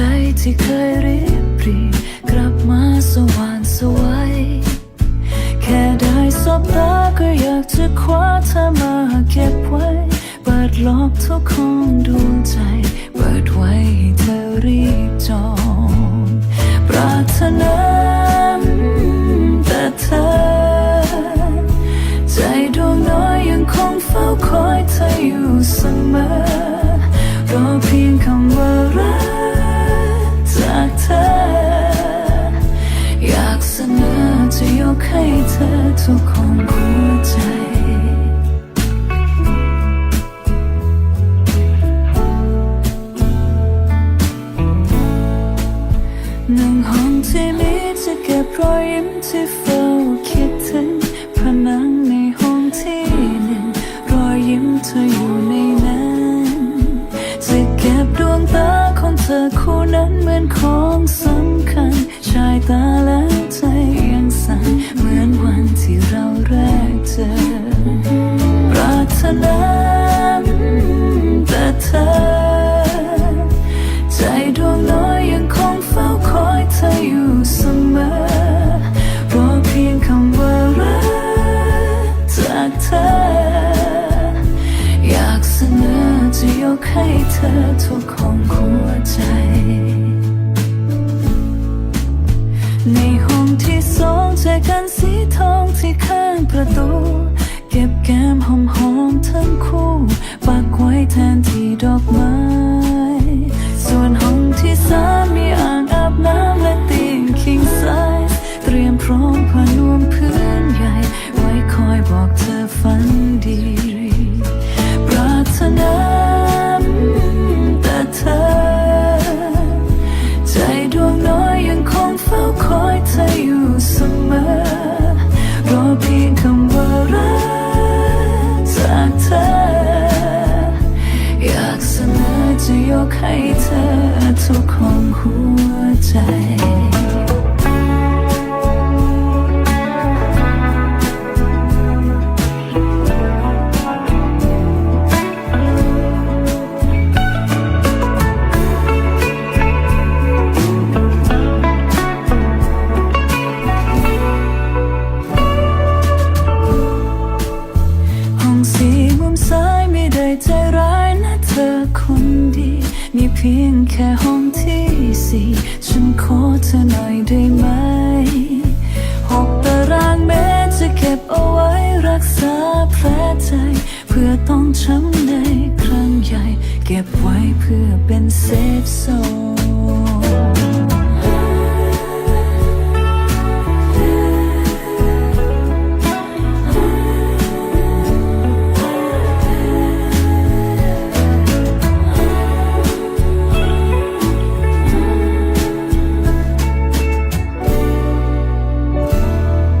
ใจที่เคยรีบรีกลับมาสว่างสวัยแค่ได้สบตาก็อยากจะคว้าเธอมาเก็บไว้ เปิดล็อกทุกของดวงใจ เปิดไว้ให้เธอรีบจองปรารถนาแต่เธอ ใจดวงน้อยยังคงเฝ้าคอยเธออยู่เสมอ เสนอจะยกให้เธอทุกของหัวใจหนึ่งห้องที่มีจะเก็บรอยยิ้มที่เฝ้าคิดถึงผนังในห้องที่หนึ่งรอยยิ้มเธออยู่ในนั้นจะเก็บดวงตาของเธอคู่นั้นเหมือนของส รารถนแต่เธอ ใจดวงน้อยยังคงเฝ้าคอยเธออยู่เสมอรอเพียงคำว่ารักจากเธอ อยากเสนอจะยกให้เธอทุกของหัวใจ ในห้องที่สองเจอกันสีทองที่ข้างประตู เก็บแก้มหอมหอมๆทั้งคู่ เธอทุกของหัวใจห้องสีมุมซ้ายไม่ได้ใจร้ายนะเธอคน นี่เพียงแค่ห้องที่สี่ฉันขอเธอหน่อยได้ไหมหกตารางเมตรจะเก็บเอาไว้รักษาแผลใจ เพื่อต้องช้ำในครั้งใหญ่ เก็บไว้เพื่อเป็นเซฟโซน